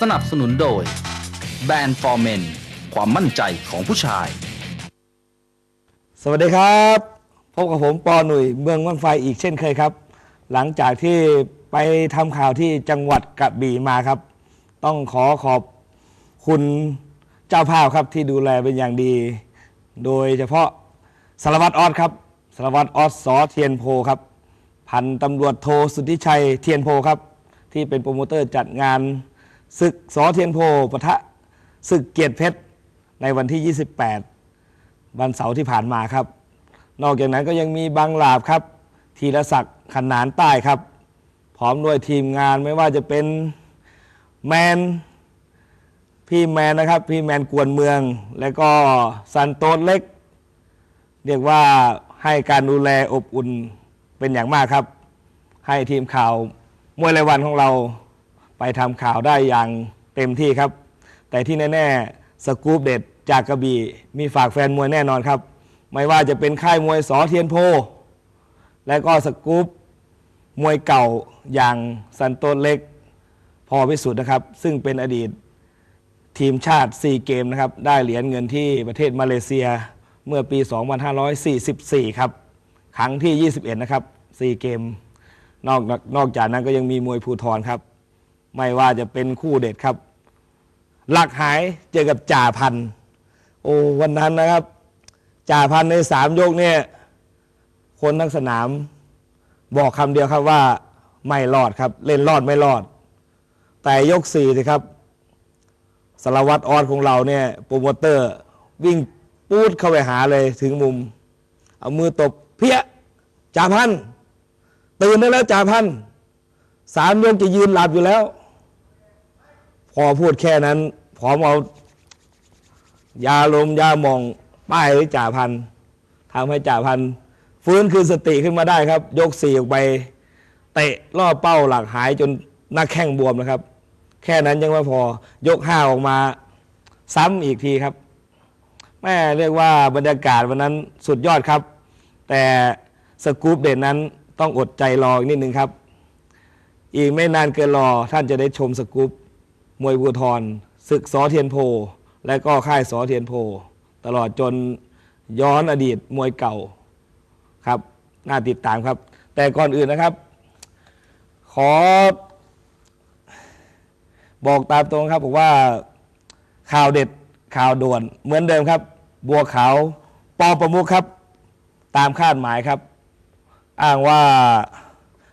สนับสนุนโดยแบรนด์ฟอร์เมนความมั่นใจของผู้ชาย สวัสดีครับพบกับผมปอหนุ่ยเมืองม่อนไฟอีกเช่นเคยครับ หลังจากที่ไปทำข่าวที่จังหวัดกระบี่มาครับ ต้องขอขอบคุณเจ้าภาพครับที่ดูแลเป็นอย่างดี โดยเฉพาะสารวัตรออสครับสารวัตรออสสอเทียนโพครับพันตำรวจโทสุทธิชัยเทียนโพครับ ที่เป็นโปรโมเตอร์จัดงาน ศึกสอเทียนโพปะทะศึกเกียรติเพชรในวันที่ 28 วันเสาร์ที่ผ่านมาครับ นอกจากนั้นก็ยังมีบางหลาบครับธีรศักดิ์ขนานใต้ครับ พร้อมด้วยทีมงานไม่ว่าจะเป็นแมน พี่แมนนะครับ พี่แมนกวนเมือง และก็ซันโตสเล็ก เรียกว่าให้การดูแลอบอุ่นเป็นอย่างมากครับ ให้ทีมข่าวมวยรายวันของเรา ไปทำข่าวได้อย่างเต็มที่ครับ แต่ที่แน่ๆสกู๊ปเด็ดจากกระบี่มีฝากแฟนมวยแน่นอนครับ ไม่ว่าจะเป็นค่ายมวยสอเทียนโพ และก็สกู๊ปมวยเก่าอย่างซันโตสเล็กพอพิสุทธิ์นะครับ ซึ่งเป็นอดีตทีมชาติ 4 เกมนะครับ ได้เหรียญเงินที่ประเทศมาเลเซียเมื่อปี 2544 ครับ ครั้งที่ 21 นะครับ 4 เกม นอกนอกจากนั้นก็ยังมีมวยภูทรครับ ไม่ว่าจะเป็นคู่เด็ดครับ หลักหายเจอกับจ่าพัน โอ้วันนั้นนะครับ จ่าพันในสามยกเนี่ย คนทั้งสนาม บอกคำเดียวครับว่าไม่รอดครับ เล่นรอดไม่รอด แต่ยกสี่สิครับสารวัตรออดของเราเนี่ยโปรโมเตอร์ วิ่งปูดเข้าไปหาเลยถึงมุม เอามือตบเพี้ยจ่าพัน ตื่นได้แล้วจ่าพันสามยกจะยืนหลับอยู่แล้ว อพูดแค่นั้น พร้อมเอา ยาลมยาหมองป้ายไว้จ่าพันทำให้จ่าพันฟื้นคืนสติขึ้นมาได้ครับ ยกสี่ออกไป เตะล่อเป้าหลักหายจนหน้าแข้งบวมนะครับ แค่นั้นยังไม่พอยกห้าออกมา ซ้ำอีกทีครับ แม่เรียกว่าบรรยากาศวันนั้นสุดยอดครับ แต่สกู๊ปเด่นนั้นต้องอดใจรออีกนิดนึงครับ อีกไม่นานเกินรอท่านจะได้ชมสกู๊ป มวยบูทรศึกสอเทียนโพ และก็ค่ายสอเทียนโพ ตลอดจนย้อนอดีตมวยเก่าครับน่าติดตามครับ แต่ก่อนอื่นนะครับ ขอ บอกตามตรงครับบอกว่าข่าวเด็ดข่าวด่วนเหมือนเดิมครับ บัวขาวปอประมุขครับ ตามคาดหมายครับ อ้างว่า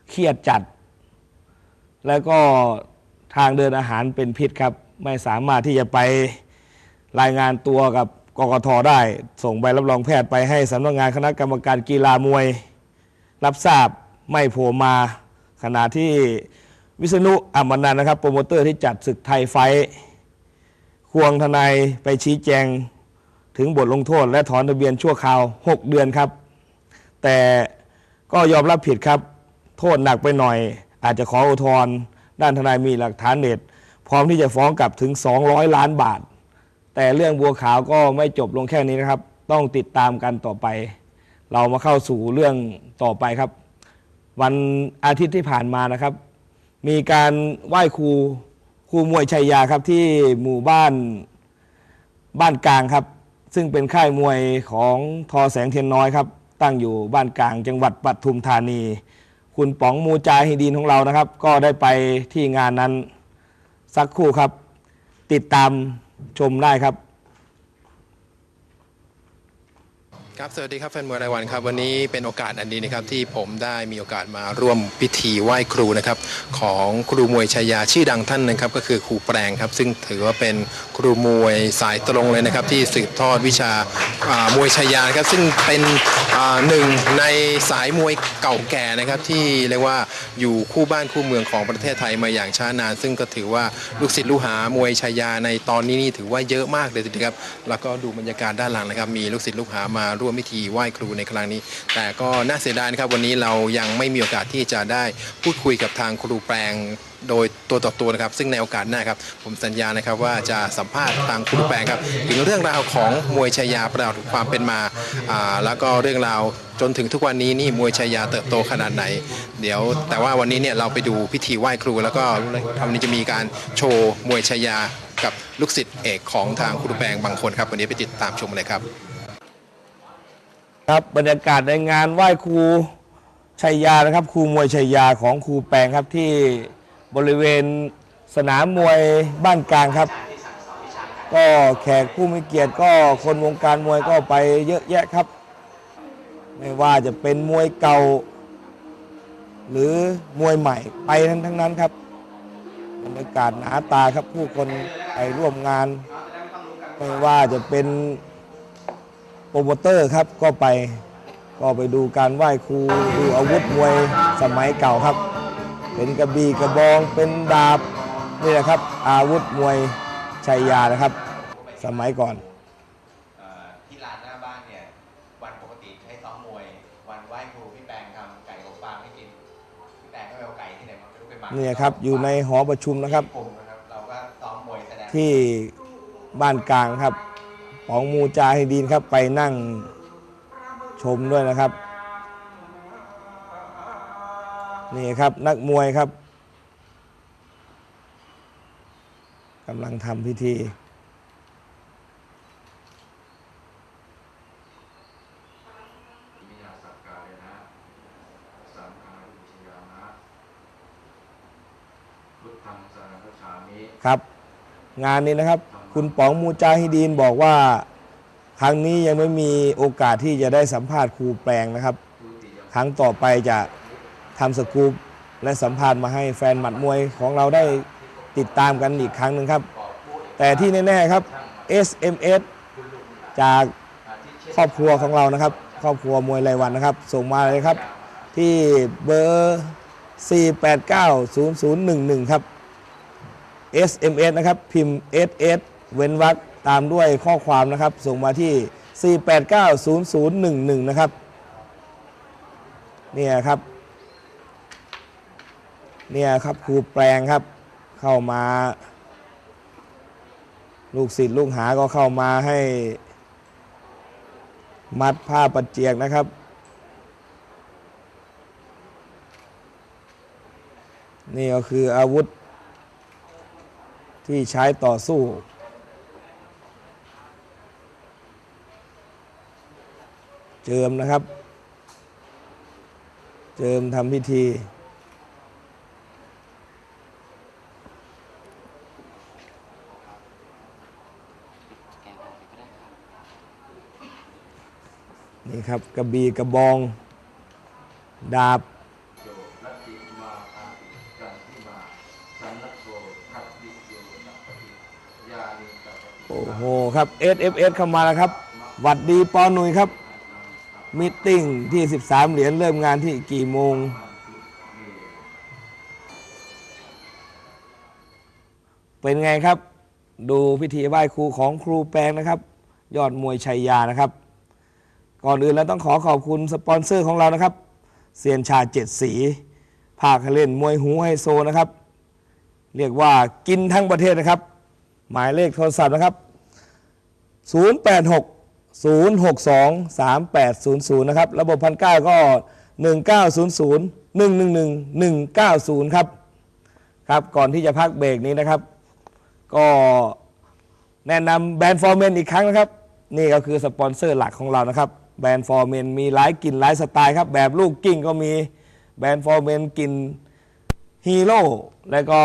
เครียดจัด แล้วก็ ทางเดินอาหารเป็นพิษครับ ไม่สามารถที่จะไปรายงานตัวกับกกทได้ ส่งใบรับรองแพทย์ไปให้สำนักงานคณะกรรมการกีฬามวย รับทราบไม่โผล่มา ขณะที่วิษณุอัมนันนะครับ โปรโมเตอร์ที่จัดศึกไทยไฟควงทนายไปชี้แจงถึงบทลงโทษ และถอนทะเบียนชั่วคราว 6 เดือนครับ แต่ก็ยอมรับผิดครับ โทษหนักไปหน่อย อาจจะขออุทธรณ์ ด้านทนายมีหลักฐานเด็ดพร้อมที่จะฟ้องกลับถึง 200 ล้านบาท แต่เรื่องบัวขาวก็ไม่จบลงแค่นี้นะครับ ต้องติดตามกันต่อไป เรามาเข้าสู่เรื่องต่อไปครับ วันอาทิตย์ที่ผ่านมานะครับ มีการไหว้ครูครูมวยชัยยาครับที่หมู่บ้านบ้านกลางครับ ซึ่งเป็นค่ายมวยของทอแสงเทียนน้อยครับ ตั้งอยู่บ้านกลางจังหวัดปทุมธานี คุณป๋องมูจาฮิดีนของเรานะครับ ก็ได้ไปที่งานนั้นสักครู่ครับ ติดตามชมได้ครับ ครับสวัสดีครับแฟนมวยรายวันครับวันนี้เป็นโอกาสอันดีนะครับที่ผมได้มีโอกาสมาร่วมพิธีไหว้ครูนะครับของครูมวยชายาชื่อดังท่านนะครับก็คือครูแปลงครับซึ่งถือว่าเป็นครูมวยสายตรงเลยนะครับที่สืบทอดวิชาอ่ามวยชายานะครับซึ่งเป็นอ่าหนึ่งในสายมวยเก่าแก่นะครับที่เรียกว่าอยู่คู่บ้านคู่เมืองของประเทศไทยมาอย่างช้านาน ซึ่งก็ถือว่าลูกศิษย์ลูกหามวยชายาในตอนนี้นี่ถือว่าเยอะมากเลยทีเดียวครับแล้วก็ดูบรรยากาศด้านหลังนะครับมีลูกศิษย์ลูกหามาร่วมร่วมพิธีไหว้ครูในครั้งนี้ แต่ก็น่าเสียดายนะครับวันนี้เรายังไม่มีโอกาสที่จะได้พูดคุยกับทางครูแปลงโดยตัวต่อตัวนะครับ ซึ่งในโอกาสหน้าครับ ผมสัญญานะครับว่าจะสัมภาษณ์ทางครูแปลงครับ ถึงเรื่องราวของมวยชายาประวัติความเป็นมาอ่าแล้วก็เรื่องราวจนถึงทุกวันนี้นี่มวยชายาเติบโตขนาดไหน เดี๋ยวแต่ว่าวันนี้เนี่ยเราไปดูพิธีไหว้ครู แล้วก็วันนี้จะมีการโชว์มวยชายากับลูกศิษย์เอกของทางครูแปลงบางคนครับวันนี้ไปติดตามชมเลยครับ ครับบรรยากาศในงานไหว้ครูชัยยานะครับครูมวยชัยยาของครูแปงครับที่บริเวณสนามมวยบ้านกลางครับ ก็แขกผู้มีเกียรติก็คนวงการมวยก็ไปเยอะแยะครับ ไม่ว่าจะเป็นมวยเก่า หรือมวยใหม่ไปทั้งทั้งนั้นครับบรรยากาศหนาตาครับผู้คนไปร่วมงาน ไม่ว่าจะเป็น ปรโมเตอร์ครับก็ไปก็ไปดูการไหว้ครูดูอาวุธมวยสมัยเก่าครับ เป็นกระบี่กระบองเป็นดาบนี่แหละครับ อาวุธมวยชัยยานะครับ สมัยก่อนเอ่อที่ร้านหน้าบ้านเนี่ยวันปกติให้ซ้อมมวย วันไหว้ครูพี่แปงทำไก่อบฟางให้กินพี่แปงก็ไปเอาไก่ที่ไหนมาไม่รู้ไปหมักนี่ครับอยู่ในหอประชุมนะครับกลุ่มนะครับเราก็ซ้อมมวยแสดงที่บ้านกลางครับ ของมูจาฮิดีนครับไปนั่งชมด้วยนะครับ นี่ครับนักมวยครับกำลังทำพิธี ครับ งานนี้นะครับ คุณป๋องมูจาฮิดีนบอกว่า ครั้งนี้ยังไม่มีโอกาสที่จะได้สัมภาษณ์ครูแปลงนะครับ ครั้งต่อไปจะทำสกู๊ปและสัมภาษณ์มาให้แฟนหมัดมวยของเราได้ติดตามกันอีกครั้งหนึ่งครับ แต่ที่แน่ๆครับ SMS จากครอบครัวของเรานะครับ ครอบครัวมวยรายวันนะครับ ส่งมาเลยครับ ที่เบอร์ 4890011 ครับ SMS นะครับ พิมพ์ SS เว้นวรรคตามด้วยข้อความนะครับ ส่งมาที่ 4890011 นะครับ เนี่ยครับ เนี่ยครับครูแปลงครับ เข้ามา ลูกศิษย์ลูกหาก็เข้ามาให้ มัดผ้าปัจเจียกนะครับนี่ก็คืออาวุธ ที่ใช้ต่อสู้ เจิมนะครับ เจิมทำพิธีนี่ครับกระบี่กระบอง ดาบ โยลัตติมาอาติกันทิมาสันนัโกขัดดิโยนัปฏิยานิกัปฏิโอ้โหครับ SFS เข้ามาแล้วครับหวัดดีปอหนุยครับมิทติ้งที่ 13 เหรียญเริ่มงานที่กี่โมงเป็นไงครับ ดูพิธีไหว้ครูของครูแปลงนะครับ ยอดมวยชัยยานะครับ ก่อนอื่นเราต้องขอขอบคุณสปอนเซอร์ของเรานะครับเซียนชาเจ็ดสีภาคเล่นมวยหูไฮโซนะครับ เรียกว่ากินทั้งประเทศนะครับ หมายเลขโทรศัพท์นะครับ 086 062 3800 นะครับ ระบบพันเก้าก็ 1900 111 190 ครับครับ ก่อนที่จะพักเบรกนี้นะครับ ก็แนะนำแบรนด์ฟอร์เมนอีกครั้งนะครับ นี่ก็คือสปอนเซอร์หลักของเรานะครับ แบรนด์ฟอร์เมนมีหลายกลิ่นหลายสไตล์ครับ แบบลูกกิ้งก็มีแบรนด์ฟอร์เมนกลิ่นฮีโร่แล้วก็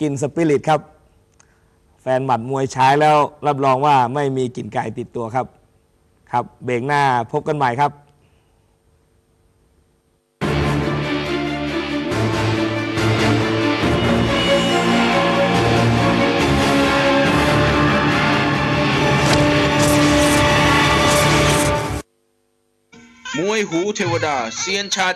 กลิ่นสปิริตครับ แฟนหมัดมวยใช้แล้วรับรองว่าไม่มีกลิ่นไก่ติดตัวครับ ครับเบรกหน้าพบกันใหม่ครับมวยหูเทวดาเซียนชา